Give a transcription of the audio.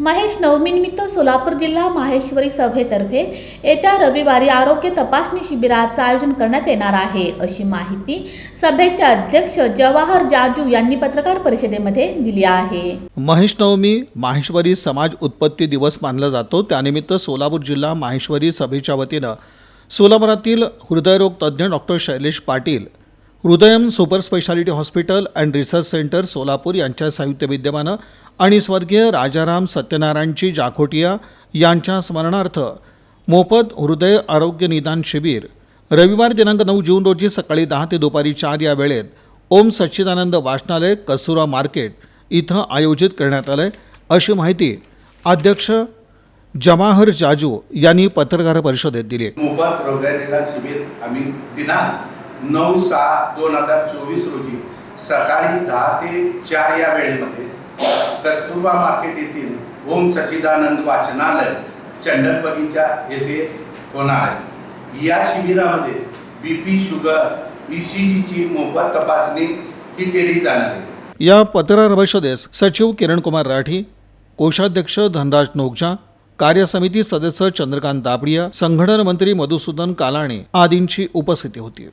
महेश नवमीनिमित्त सोलापूर जिल्हा माहेश्वरी सभेतर्फे येत्या रविवारी आरोग्य तपासणी शिबिराचं आयोजन करण्यात येणार आहे. अशी माहिती सभेचे अध्यक्ष जवाहर जाजू यांनी पत्रकार परिषदेमध्ये दिली आहे. महेश नवमी माहेश्वरी समाज उत्पत्ती दिवस मानला जातो. त्यानिमित्त सोलापूर जिल्हा माहेश्वरी सभेच्या वतीनं सोलापुरातील हृदयरोग तज्ज्ञ doctor Shailesh Patil Hridayam super speciality hospital and research centre Solapur यांच्या संयुक्त विद्यमानं आणि स्वर्गीय राजाराम सत्यनारायणची जाखोटिया यांच्या स्मरणार्थ मोफत हृदय आरोग्य निदान शिबिर. रविवार दिनांक नऊ जून रोजी सकाळी दहा ते दुपारी चार या वेळेत ओम सच्चिदानंद वाचनालय कस्तुरा मार्केट इथं आयोजित करण्यात आलं अशी माहिती अध्यक्ष जमाहर जाजू यांनी पत्रकार परिषदेत दिली. मोफत हृदय निदान शिबिर आम्ही दिनांक नऊ सहा दोन हजार चोवीस रोजी सकाळी दहा ते चार या वेळेमध्ये कस्तुरबा मार्केट येथील ओम सच्चिदानंद वाचनालय चंडन बगीचा येथे होणार आहे. या शिबिरामध्ये B P sugar E C जीची मोफत तपासणी ही केली जाणार आहे. या पत्रकार परिषदेस सचिव किरणकुमार राठी कोषाध्यक्ष धनराज नोगजा कार्यसमिती सदस्य चंद्रकांत दाबडिया संघटन मंत्री मधुसूदन कालाणे आदींची उपस्थिती होती.